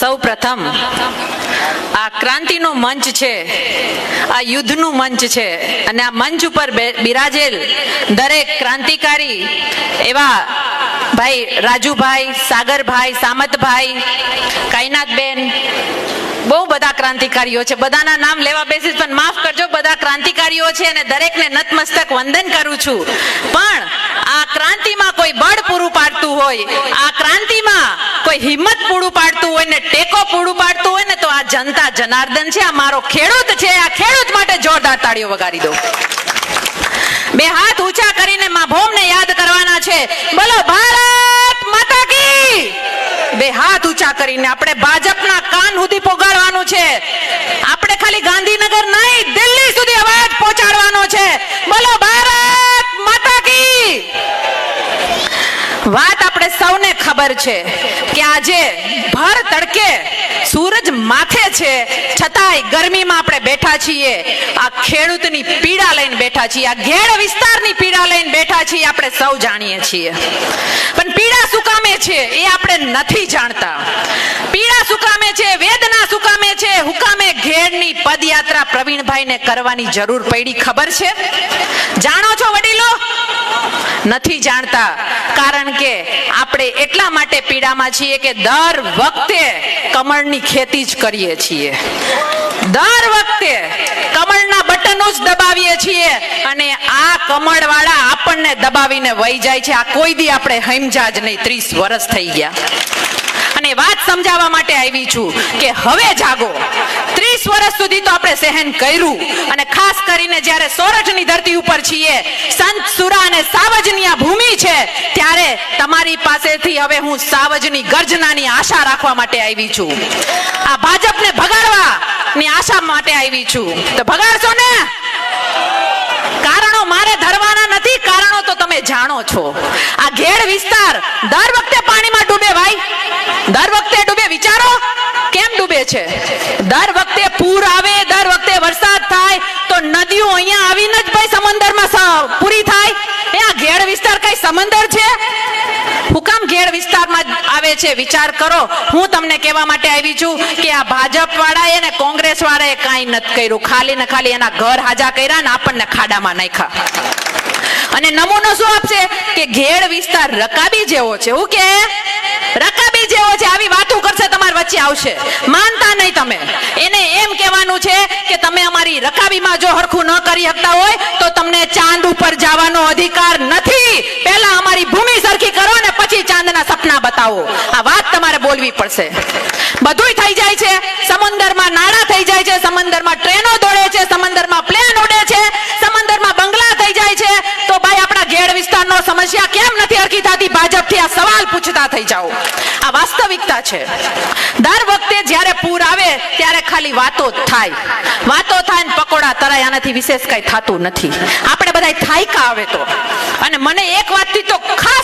સૌ પ્રથમ આ ક્રાંતિનો મંચ છે, આ યુદ્ધનું મંચ છે અને આ મંચ ઉપર બિરાજેલ દરેક ક્રાંતિકારી એવા ભાઈ રાજુભાઈ, સાગરભાઈ, સામતભાઈ કાયનાથબેન બહુ બધા ક્રાંતિકારીઓ છે. બધાના નામ લેવા બેસીશ, પણ માફ કરજો, બધા ક્રાંતિકારીઓ છે અને દરેકને નતમસ્તક વંદન કરું છું. પણ આ ક્રાંતિમાં કોઈ બળ પૂરું પાડતું હોય, આ ક્રાંતિમાં કોઈ હિંમત પૂરું પાડતું હોય ને ટેકો પૂરું પાડતું હોય ને તો આ જનતા જનાર્દન છે, આ મારો ખેડૂત છે, આ ખેડૂત માટે જોરદાર તાળીઓ વગાડી દો બે હાથ ઊંચા કરીને માં ભૌમને યાદ કરવાના છે. બોલો, ભારત માતા કી! બે હાથ ઊંચા કરીને આપણે ભાજપના કાન સુધી પોગાડવાનું છે. આપણે ખાલી ગાંધીનગર નહીં, દિલ્હી સુધી અવાજ પહોંચાડવાનો છે. બોલો, ભારત માતા કી! વાત ખબર છે કે આજે ભર તડકે સૂરજ માથે છે. છતાંય ગરમીમાં આપણે બેઠા છીએ. આ ખેડૂતની પીડા લઈને બેઠા છીએ. આ ઘેડ વિસ્તારની પીડા લઈને બેઠા છીએ આપણે સૌ જાણીએ છીએ. પણ પીડા શું કામે છે એ આપણે નથી જાણતા. પીડા શું કામે છે? વેદના શું કામે છે? હુકામે ઘેડની પદયાત્રા પ્રવીણભાઈને કરવાની જરૂર પડી, ખબર છે? જાણો છો વડીલો? નથી જાણતા, કારણ કે આપણે એટલા માટે પીડામાં છીએ કે દર વખતે કમળની ખેતી જ કરીએ છીએ. દર વખતે કમળના બટનો જ દબાવીએ છીએ અને આ કમળવાળા આપણને દબાવીને વહી જાય છે. આ કોઈ દી આપણે હમજા જ નહીં, ત્રીસ વર્ષ થઈ ગયા. અને વાત સમજાવવા માટે આવી છું કે હવે જાગો. વર્ષ સુધી તો આપણે સહન કર્યું. અને ખાસ કરીને જ્યારે સોરઠની ધરતી ઉપર છીએ, સંત સુરા અને સાવજની આ ભૂમિ છે, ત્યારે તમારી પાસેથી હવે હું સાવજની ગર્જનાની આશા રાખવા માટે આવી છું. આ ભાજપને ભગાડવા ની આશા માટે આવી છું. તો ભગાડશો ને? કારણો મારે ધરવાના નથી, કારણો તો તમે જાણો છો. આ ઘેડ વિસ્તાર દર વખતે પાણીમાં ડૂબે ભાઈ દર વખતે ડૂબે વિચારો કેમ ડૂબે છે દર વખતે પૂર આવે દર વખતે વરસાદ થાય તો નદીઓ અહીંયા આવીને જ ભાઈ સમંદરમાં સ- પૂરી થાય એ આ ઘેડ વિસ્તાર કઈ સમંદર છે? હુકમ ઘેડ વિસ્તારમાં આવે છે, વિચાર કરો. હું તમને કહેવા માટે આવી છું કે આ ભાજપ વાળાએ ને કોંગ્રેસ વાળાએ કાંઈ નથી કર્યું. ખાલી ને ખાલી એના ઘર હાજા કર્યા ને આપણને ખાડામાં નાખ્યા. અને નમૂનો શું આપશે? કે ઘેડ વિસ્તાર રકાબી જેવો છે. હું કે? રકાબી જેવો છે. આવી વાતો કરશે વચ્ચે આવશે. માનતા નહીં તમે. એને એમ કહેવાનું છે કે તમે અમારી રકાબીમાં જો હરખું ન કરી શકતા હોય, તો તમને ચાંદ ઉપર જવાનો અધિકાર નથી. પહેલા અમારી ભૂમિ સરખી કરો ને પછી ચાંદના સપના બતાવો. આ વાત તમારે બોલવી પડશે. બધુંય થઈ જાય છે. સમંદરમાં નાણાં થઈ જાય છે. સમંદરમાં ટ્રેનો દોડે છે. સમંદરમાં પ્લેન ઉડે છે. સમંદરમાં બંગલા થઈ જાય છે. તો ભાઈ, આપણા ઘેડ વિસ્તારનો સમસ્યા કેમ નથી હરખી થતી? ભાજપથી આ સવાલ પૂછતા થઈ જાઓ. વાસ્તવિકતા છે. દર વખતે જ્યારે પૂર આવે, ત્યારે ખાલી વાતો જ થાય. વાતો થાય ને પકોડા તરાય, આનાથી વિશેષ કઈ થતું નથી. આપણે બધા થાયકા આવે તો. અને મને એક વાતથી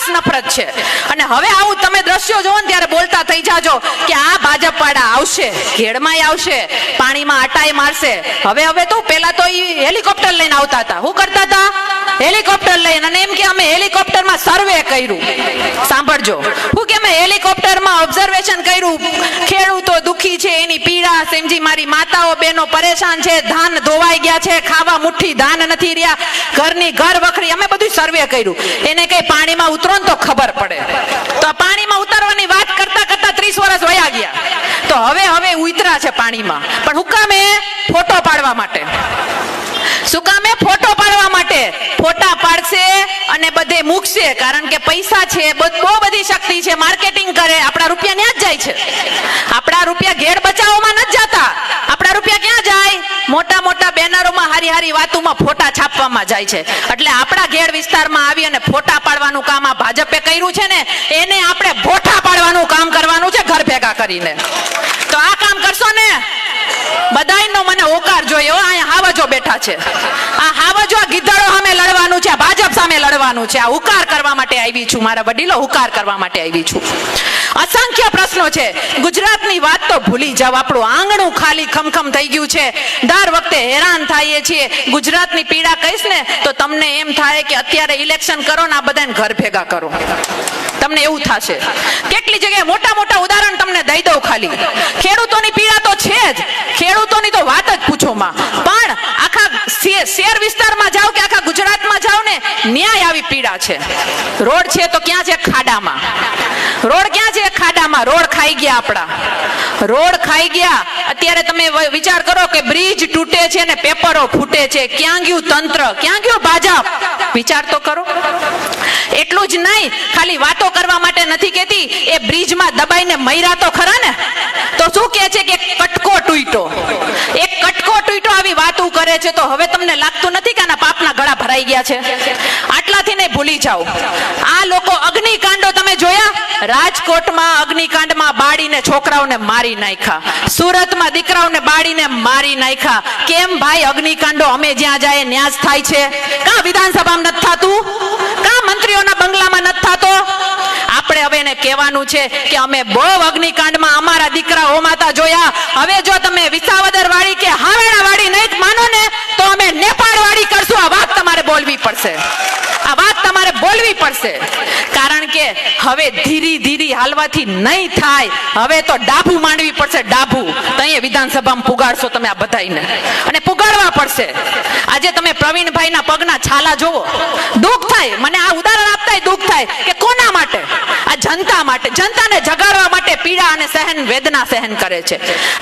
ખાસ નફરત છે. અને હવે આવું તમે દ્રશ્યો જોવો ને ત્યારે બોલતા થઈ જાજો કે આ ભાજપ વાળા આવશે ઘેડમાં આવશે, પાણીમાં આટાય મારશે. હવે હવે તો પેલા તો ઈ હેલિકોપ્ટર લઈને આવતા હતા. શું કરતા હતા? હેલિકોપ્ટર લઈને. અને એમ કે અમે હેલિકોપ્ટરમાં સર્વે કર્યું. સાંભળજો. હું કે અમે હેલિકોપ્ટરમાં ઓબ્ઝર્વેશન કર્યું. ખેડૂતો દુખી છે, એની પીડા સમજી મારી માતાઓ, બહેનો પરેશાન છે, ધાન ધોવાઈ ગયા છે, ખાવા મુઠ્ઠી ધાન નથી રહ્યા, ઘરની ઘર વખરી. અમે બધું સર્વે કર્યું. એને કઈ પાણીમાં ઉતરો ને તો ખબર પડે. તો પાણીમાં ઉતારવાની વાત કરતા કરતા ત્રીસ વર્ષ વયા ગયા. તો હવે હવે ઉતરા છે પાણીમાં. પણ હુકામે ફોટો પાડવા માટે? શું કામે ફોટો પાડવા માટે? ફોટા પાડશે અને બધે મૂકશે. કારણ કે પૈસા છે બહુ બધી શક્તિ છે. માર્કેટિંગ કરે, આપણા રૂપિયા ન્યા જ જાય છે. આપણા રૂપિયા ઘેર બચાવવામાં નથી જતા આપણા રૂપિયા ક્યાં જાય મોટા મોટા બેનરોમાં હારી હારી વાતોમાં ફોટા છાપવામાં જાય છે. એટલે આપણા ઘેર વિસ્તારમાં આવી અને ફોટા પાડવાનું કામ આ ભાજપે કર્યું છે ને, એને આપણે ફોટા પાડવાનું કામ કરવાનું છે ઘર ભેગા કરીને. તો આ કામ કરશો ને, બધાયનો મને ઓકાર જોઈએ અહીંયા હાવજો બેઠા છે. આ હાવજો ગીધડો અમે ભાજપ સામે લડવાનું છે. આ હુકાર કરવા માટે આવી છું. મારા વડીલો હુકાર કરવા માટે આવી છું. અસંખ્ય પ્રશ્નો છે. ગુજરાતની વાત તો ભૂલી જાવ આપણું આંગણું ખાલી ખમખમ થઈ ગયું છે. દર વખતે હેરાન થઈએ છીએ. ગુજરાતની પીડા કહીશ ને, તો તમને એમ થાય કે અત્યારે ઇલેક્શન કરો ને આ બધાને ઘર ભેગા કરો. તમને એવું થશે. કેટલી જગ્યાએ મોટા મોટા ઉદાહરણ તમને દઈ દઉં ખાલી. ખેડૂતોની પીડા તો છે જ. ખેડૂતોની તો વાત જ પૂછો માં. પણ આખા શેર વિસ્તારમાં જાઓ કે આખા ગુજરાતમાં ન્યાય આવી પીડા છે. રોડ છે તો ક્યાં છે? ખાડામાં. રોડ ક્યાં છે? ખાડામાં. રોડ ખાઈ ગયા આપણા. રોડ ખાઈ ગયા. અત્યારે તમે વિચાર કરો કે બ્રિજ તૂટે છે ને પેપરો ફૂટે છે. ક્યાં ગયું તંત્ર? ક્યાં ગયું ભાજપ? વિચાર તો કરો. એટલું જ નહીં, ખાલી વાતો કરવા માટે નથી કેતી એ બ્રિજમાં દબાઈને મૈરા તો ખરા ને? તો શું કે છે કે કટકો તૂટ્યો? એક આવી વાતો કરે છે તો હવે તમને લાગતું નથી કે આના પાપના ગળા ભરાઈ ગયા છે? આટલાથી ને ભૂલી જાઓ. આ લોકો અગ્નિકાંડો તમે જોયા? રાજકોટમાં અગ્નિકાંડમાં બાળીને છોકરાઓને મારી નાખ્યા. સુરતમાં દીકરાઓને બાળીને મારી નાખ્યા. કેમ ભાઈ અગ્નિકાંડો અમે જ્યાં જાય ન્યાસ થાય છે? કા વિધાનસભામાં નથી થતું? કા મંત્રીઓના બંગલામાં નથી થતો? હવે એને કહેવાનું છે કે અમે બહુ અગ્નિકાંડમાં અમારા દીકરા હોમાતા જોયા. હવે જો તમે વિસાવદર વાળી કે હાવેડા વાળી નહીં માનો ને, તો અમે નેપાળ વાળી કરશું. આ વાત તમારે બોલવી પડશે. આ વાત તમારે બોલવી પડશે. કારણ કે હવે ધીરી ધીરી હાલવાથી નહીં થાય. હવે તો ડાભું માંડવી પડશે ડાભું તો અહીંયા વિધાનસભામાં પુગાડશો તમે આ બધાઈને અને પુગાડવા પડશે. આજે તમે પ્રવીણભાઈના પગના છાલા જોવો દુઃખ થાય. મને આ ઉદાહરણ આપતા દુઃખ થાય કે કોના માટે? જનતા માટે, જનતાને જગાડવા માટે પીડા અને સહન વેદના સહન કરે છે.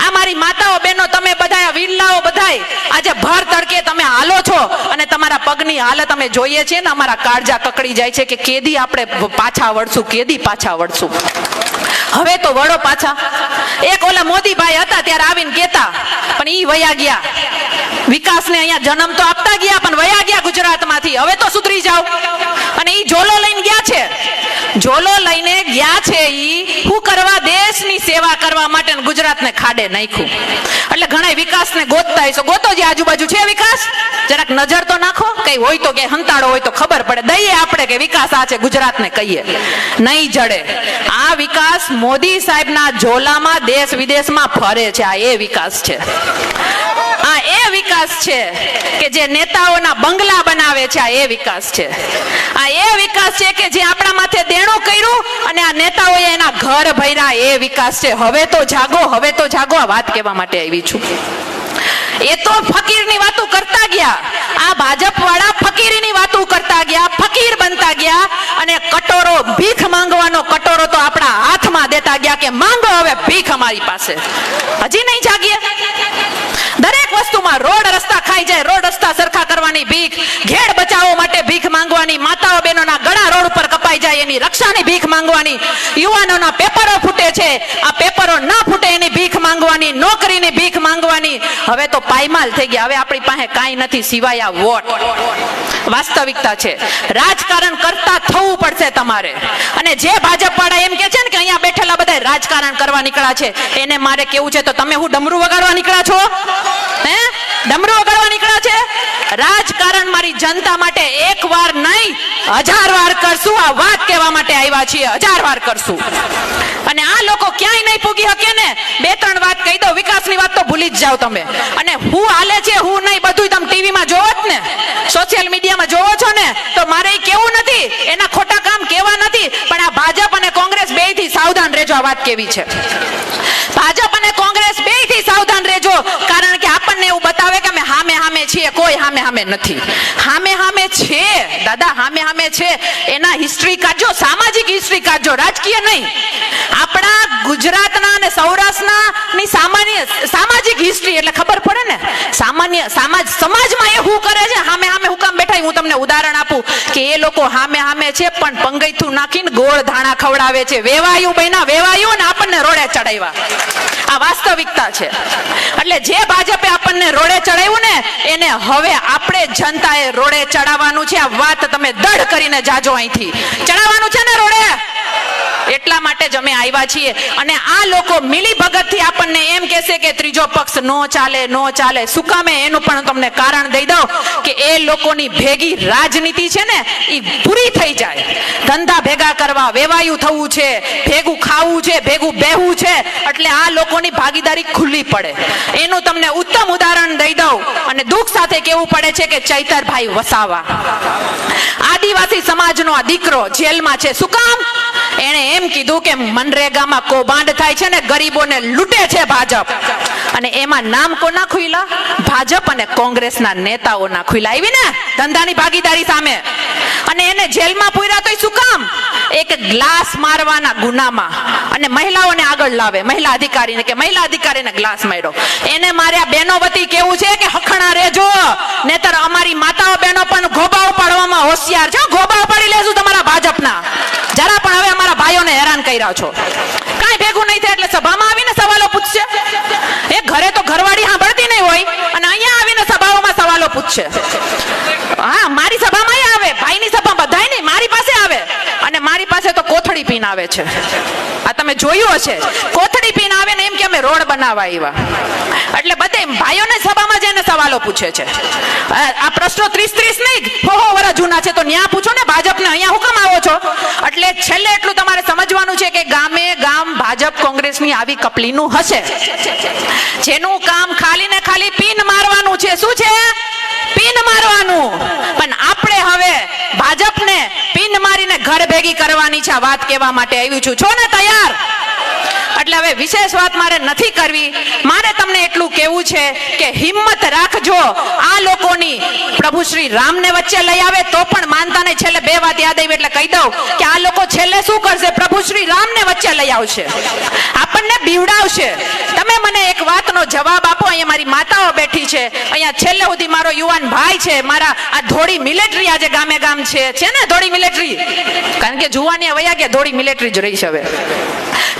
આ મારી માતાઓ બહેનો, તમે બધા વિરલાઓ બધાય આજે ભર તડકે તમે હાલો છો અને તમારા પગની હાલત અમે જોઈએ છીએ ને અમારા કાળજા કકડી જાય છે કે કેદી આપણે પાછા વળશું, કેદી પાછા વળશું. હવે તો વળો પાછા. એક ઓલા મોદીભાઈ હતા ત્યારે આવીને કેતા પણ ઈ વયા ગયા. વિકાસને અહીંયા જન્મ તો આપતા ગયા, પણ વયા ગયા ગુજરાતમાંથી. હવે તો સુધરી જાઓ. અને ઈ ઝોલો લઈને ગયા છે. ઝોલો લઈને ગયા છે ઈ. સેવા કરવા માટે ગુજરાતને ખાડે નાખ્યું. એટલે ઘણા વિકાસને ગોતતા હશો ગોતો જે આજુબાજુ છે વિકાસ? જરાક નજર તો નાખો. કઈ હોય તો કે હંતાડો હોય તો ખબર પડે. દઈએ આપણે કે વિકાસ આ છે, ગુજરાતને કહીએ. નહીં જડે. આ વિકાસ મોદી સાહેબના ઝોલામાં દેશ વિદેશમાં ફરે છે. આ એ વિકાસ છે. આ એ વિકાસ છે કે જે નેતાઓના બંગલા બનાવે છે એ વિકાસ છે. આ એ વિકાસ છે કે જે આપણા માથે દેણું કર્યું અને આ નેતાઓએ એના ઘર ભર્યા, એ વિકાસ છે. હવે તો જાગો, હવે તો જાગો, આ વાત કહેવા માટે આવી છું. એ તો ફકીરની વાતો કરતા ગયા. આ ભાજપ વાળા ફકીરની વાતો કરતા ગયા, ફકીર બનતા ગયા અને કટોરો, ભીખ માંગવાનો કટોરો તો આપણા હાથમાં દેતા ગયા કે માંગો હવે ભીખ અમારી પાસે. હજી નહીં જાગીએ. દરેક વસ્તુમાં રોડ રસ્તા ખાઈ જાય, રોડ રસ્તા સરખા કરવાની ભીખ ઘેડ બચાવો માટે ભીખ માંગવાની, માતાઓ બહેનોના ગળા રોડ ઉપર કપાઈ જાય, એની રક્ષાની ભીખ માંગવાની, યુવાનોના પેપરો ફૂટે છે, આ પેપરો ના ફૂટે એની ભીખ માંગવાની, નોકરીની ભીખ માંગવાની. હવે તો પાયમાલ થઈ ગયા. હવે આપણી પાસે કાંઈ નથી સિવાય આ વોટ. વાસ્તવિકતા છે. રાજકારણ કરતા થવું પડશે તમારે. અને જે ભાજપ વાળા એમ કે છે ને કે અહીંયા બેઠેલા બધા રાજકારણ કરવા નીકળ્યા છે, એને મારે કેવું છે? તો તમે હું ડમરું વગાડવા નીકળ્યા છો? હે? ડમરું વગાડવા નીકળ્યા છે? રાજકારણ મારી જનતા માટે એક વાર નહીં, હજાર વાર કરશું. આ વાત કહેવા માટે આવ્યા છીએ. હજાર વાર કરશું. અને આ લોકો ક્યાંય નહીં પૂગી શકે ને? બે ત્રણ વાત કહી દો વિકાસની વાત તો ભૂલી જ જાઓ તમે. અને હું હાલે છે, હું નહીં બધું તમે ટીવીમાં જોવો જ ને. સોશિયલ મીડિયામાં જોવો છો ને, તો મારે કેવું નથી. એના ખોટા કામ કેવા નથી. પણ આ ભાજપ અને કોંગ્રેસ બેથી સાવધાન રહેજો, આ વાત કેવી છે. ભાજપ અને કોંગ્રેસ બેથી સાવધાન રહેજો કારણ કે આપણને એવું બતાવે કે અમે હામે હામે છીએ કોઈ હામે હામે નથી. હામે હામે છે, દાદા હામે હામે છે. એના હિસ્ટ્રી કાઢજો, સામાજિક હિસ્ટ્રી કાઢજો, રાજકીય નહીં. આપણા ગુજરાતના અને સૌરાષ્ટ્રના ની સામાન્ય, સામાજિક હિસ્ટ્રી એટલે ખબર પડે ને? સામાન્ય, સમાજ, સમાજમાં એ હું કરે છે, હામે હામે હું કામ બેઠા, હું તમને ઉદાહરણ આપું કે એ લોકો હામે હામે છે, પણ પંગૈથું નાખીને ગોળ ધાણા ખવડાવે છે. વેવાયું બહેના વેવાયું ને આપણને રોડે ચડાવ્યા. આ વાસ્તવિકતા છે. એટલે જે ભાજપે આપણને રોડે ચડાવ્યું ને, એને હવે આપણે જનતાએ રોડે ચડાવવાનું છે. આ વાત તમે દઢ કરીને જાજો અહીંથી. ચડાવવાનું છે ને રોડે? એટલા માટે જ અમે આવ્યા છીએ. અને આ લોકો મિલી ભગતથી આપણને એમ કહેશે કે ત્રીજો પક્ષ નો ચાલે નો ચાલે. શું કામે? એનું પણ તમને કારણ દઈ દઉં કે એ લોકોની ભેગી રાજનીતિ છે ને એ પૂરી થઈ જાય. ધંધા ભેગા કરવા, વેવાયું થવું છે. ભેગું ખાવું છે, ભેગું બેહવું છે, એટલે આ લોકોની ભાગીદારી ખુલ્લી પડે. એનું તમને ઉત્તમ ઉદાહરણ દઈ દઉં અને દુઃખ સાથે કેવું પડે છે કે ચૈતરભાઈ વસાવા. આદિવાસી સમાજનો આ દીકરો જેલમાં છે. શું કામ? એણે એમ કીધું કે મનરેગામાં કૌભાંડ થાય છે ને ગરીબોને લૂંટે છે ભાજપ. અને એમાં નામ કોના ખુલ્લા ભાજપ અને કોંગ્રેસના નેતાઓના ખુલ્લા આવી ને? ધંધાની ભાગીદારી સામે. અને એને જેલમાં પૂર્યા તો શું કામ? એક ગ્લાસ મારવાના ગુનામાં. અને મહિલાઓને આગળ લાવે. મહિલા અધિકારીને કે મહિલા અધિકારીને ગ્લાસ માર્યો. એને માર્યા બેનો વતી કેવું છે કે હખણા રહેજો. નેતર અમારી માતાઓ બહેનો પણ ગોબાઓ પાડવામાં હોશિયાર છે. ગોબાઓ પાડી લેશું તમારા ભાજપના. જરા પણ હવે અમારા ભાઈઓને હેરાન કર્યા છો. કાંઈ ભેગું નહીં થાય એટલે સભામાં આવીને સવાલો પૂછશે. એ ઘરે તો ઘરવાળી સાંભળતી નહીં હોય અને અહીંયા આવીને સભાઓમાં સવાલો પૂછશે હા મારી સભામાં ય આવે ભાઈની સભા બધાય નહીં મારી પાસે આવે અને મારી પાસે તો આવે છે. આ તમે જોયું હશે. કોથળી પીન આવે ને એમ કે અમે રોડ બનાવવા આવ્યા એટલે બધે ભાઈઓને સભામાં જઈને સવાલો પૂછે છે. આ પ્રશ્નો ત્રીસ ત્રીસ નહીં હો વર્ષ જૂના છે, તો ન્યા પૂછો ને ભાજપને, અહીંયા હુકમ આવો છો? એટલે છેલ્લે એટલું તમારે સમજવાનું છે કે ગામે ગામ ભાજપ કોંગ્રેસની આવી કપલીનું હશે. જેનું કામ ખાલી ને ખાલી પીન મારવાનું છે. શું છે? પીન મારવાનું. પણ આપણે હવે ભાજપને ઘર ભેગી કરવાની છે. વાત કહેવા માટે આવી છું. છો ને તૈયાર? એટલે હવે વિશેષ વાત મારે નથી કરવી. મારે તમને એટલું કહેવું છે કે હિંમત રાખજો. આ લોકોની પ્રભુ શ્રી રામને વચ્ચે લઈ આવે તો પણ માનતા નહીં. છેલ્લે બે વાત યાદ આવી એટલે કહી દઉં કે આ લોકો છેલ્લે શું કરશે? પ્રભુ શ્રી રામને વચ્ચે લઈ આવશે. આપણને બીવડાવશે. તમે મને એક વાતનો જવાબ આપો. અહીંયા મારી માતાઓ બેઠી છે. અહીંયા છેલ્લે સુધી મારો યુવાન ભાઈ છે. મારા આ ધોળી મિલિટરી આજે ગામે ગામ છે. છે ને ધોળી મિલિટરી? કારણ કે જુવાની વયા ગયા ધોળી મિલિટરી જ રહી છે હવે.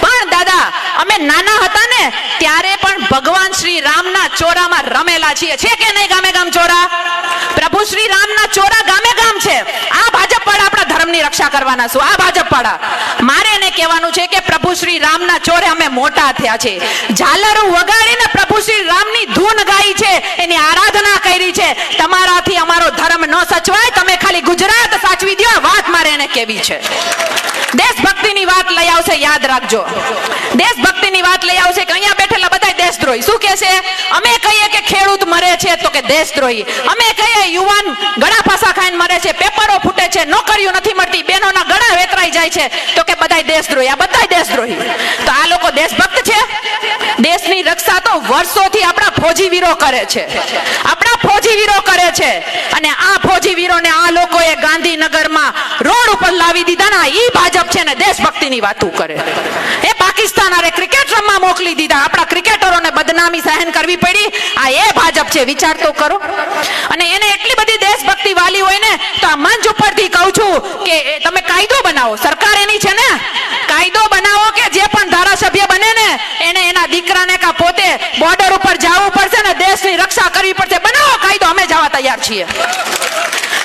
પણ દાદા, અમે નાના હતા ને, ત્યારે પણ ભગવાન શ્રી રામના ચોરામાં રમેલા છીએ. છે કે નહીં ગામે ગામ ચોરા? પ્રભુ શ્રી રામના ચોરા ગામે ગામ છે. આ ભાજપ વાળા આપણા ધર્મની રક્ષા કરવાના છું. આ ભાજપ વાળા મારે એને કહેવાનું છે કે પ્રભુ શ્રી રામના ચોરે અમે મોટા થયા છે. ઝાલરો વગાડીને પ્રભુ શ્રી રામની ધૂન ગાઈ છે. એની આરાધના કરી છે. તમારાથી અમારો ધર્મ ન સચવાય. તમે ખાલી ગુજરાત સાચવી દો વાત મારે એને કેવી છે. દેશભક્તિની વાત લઈ આવશે, યાદ રાખજો. દેશભક્તિની વાત લઈ આવશે કે અહીંયા બેઠેલા બધા દેશદ્રોહી. શું કે છે? અમે કહીએ કે ખેડૂત મરે છે તો કે દેશદ્રોહી. અમે કહીએ યુવાન ગળા ફાંસા ખાઈને મરે છે, પેપરો ફૂટે છે, નોકરીઓ નથી મળતી, બહેનોના ગળા વેતરાઈ જાય છે તો કે બધા દેશદ્રોહી. આ બધાય દેશદ્રોહી. તો આ લોકો દેશભક્ત છે? દેશની રક્ષા તો વર્ષોથી આપણા ફોજીવીરો કરે છે. આપણા ફોજીવીરો કરે છે. અને આ ફોજીવીરોને આ લોકોએ ગાંધીનગરમાં રોડ ઉપર લાવી દીધા ના ઈ ભાજપ છે ને દેશભક્તિની વાતો કરે. એ પાકિસ્તાન અરે ક્રિકેટ રમવા મોકલી દીધા. આપણા ક્રિકેટરોને બદનામી સહન કરવી પડી. આ એ ભાજપ છે, વિચાર તો કરો. અને એને એટલી બધી દેશભક્તિ વાલી હોય ને, તો આ મંચ ઉપરથી કહું છું કે એ તમે કાયદો બનાવો. સરકાર એની છે ને કાયદો બનાવો કે જે પણ ધારાસભ્ય બને ને એને એના દીકરાને કા પોતે બોર્ડર ઉપર જવું પડશે ને દેશની રક્ષા કરવી પડશે. બનાવો કાયદો, અમે જવા તૈયાર છીએ.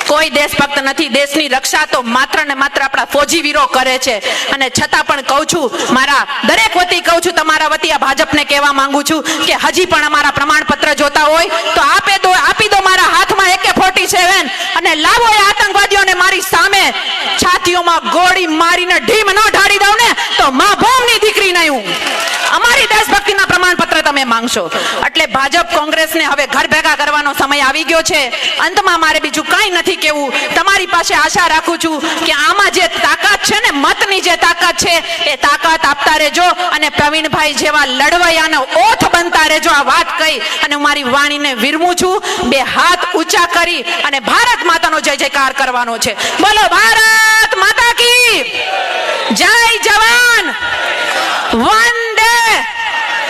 કોઈ દેશભક્ત નથી, દેશની રક્ષા તો માત્ર ને માત્ર આપણા ફોજી વીરો કરે છે. અને છતાં પણ કહું છું, મારા દરેક વતી કહું છું, તમારા વતી આ ભાજપને કહેવા માંગુ છું કે હજી પણ અમારા પ્રમાણપત્ર જોતા હોય તો આપે દો, આપી દો મારા હાથમાં એકે ફોર્ટી સેવન. અને લાવો એ આતંકવાદીઓને મારી સામે. છાતીઓમાં ગોળી મારીને ઢીમ ન ઢાળી દઉં ને તો મા ભૂમની દીકરી નહીં હું. અમારી પ્રમાણપત્ર તમે માંગશો. એટલે ભાજપ કોંગ્રેસને હવે ઘર ભેગા કરવાનો સમય આવી ગયો છે. અંતમાં મારે બીજું કાંઈ નથી કેવું તમારી પાસે આશા રાખું છું કે આમાં જે તાકાત છે ને, મતની જે તાકાત છે, એ તાકાત આપતા રહેજો અને પ્રવીણભાઈ જેવા લડવૈયાનો ઓથ બનતા રહેજો. આ વાત કહી અને હું મારી વાણીને વિરમું છું. બે હાથ ઊંચા કરી અને ભારત માતાનો જય જયકાર કરવાનો છે. બોલો, ભારત માતા કી જય જવાન. વંદે